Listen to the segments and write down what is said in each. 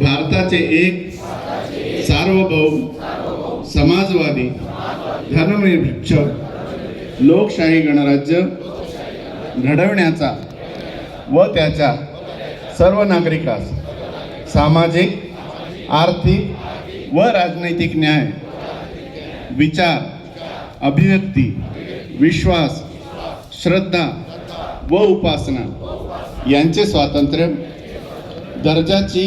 भारताचे एक सार्वभौम समाजवादी धर्मनिरपेक्ष लोकशाही गणराज्य घडवण्याचा व त्याच्या सर्व नागरिकास सामाजिक आर्थिक व राजनैतिक न्याय विचार अभिव्यक्ती विश्वास श्रद्धा व उपासना यांचे स्वातंत्र्य दर्जाची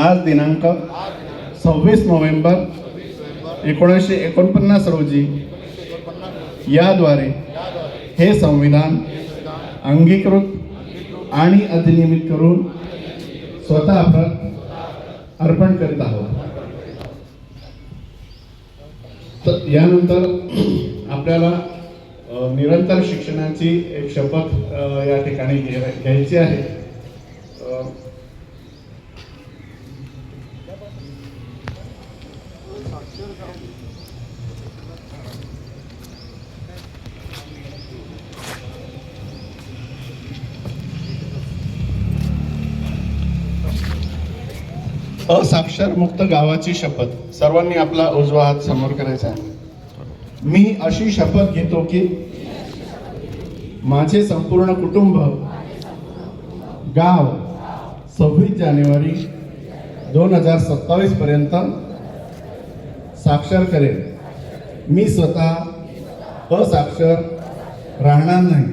आज दिनांक सव्वीस नोव्हेंबर एकोणीसशे एकोणपन्नास रोजी याद्वारे हे संविधान अंगीकृत आणि अधिनियमित करून स्वतः आपण अर्पण करीत आहोत. तर यानंतर आपल्याला निरंतर शिक्षणाची एक शपथ या ठिकाणी घ्यायची आहे. असाक्षर मुक्त गावाची शपथ. सर्वांनी आपला उजवा हात समोर करायचा आहे. मी अशी शपथ घेतो की माझे संपूर्ण कुटुंब गाव सव्वीस जानेवारी दोन हजार सत्तावीस पर्यंत साक्षर करेल. मी स्वतः असाक्षर राहणार नाही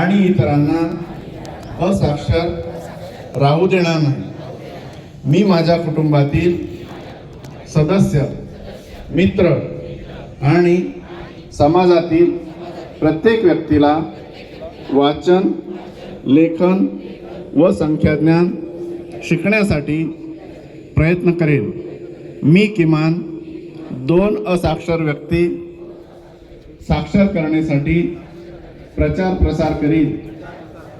आणि इतरांना असाक्षर राहू देणार नाही. मी माझ्या कुटुंबातील सदस्य मित्र आणि समाजातील प्रत्येक व्यक्तीला वाचन लेखन व संख्याज्ञान शिकण्यासाठी प्रयत्न करेल मी किमान दोन असाक्षर व्यक्ती साक्षर करण्यासाठी प्रचार प्रसार करीन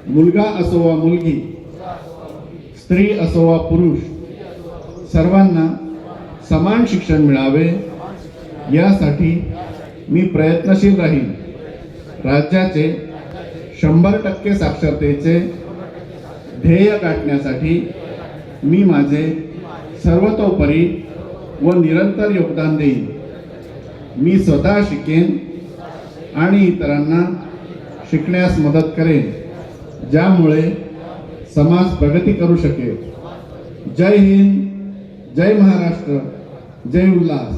मुलगा असो वा मुलगी स्त्री असो वा पुरुष सर्वांना समान शिक्षण मिळावे यासाठी मी प्रयत्नशील राहीन. राज्याचे शंभर टक्के साक्षरतेचे ध्येय गाठण्यासाठी मी माझे सर्वतोपरी व निरंतर योगदान देईन. मी स्वतः शिकेन आणि इतरांना शिकण्यास मदत करेन ज्यामुळे समाज प्रगती करू शकेल. जय हिंद जय महाराष्ट्र जय उल्हास.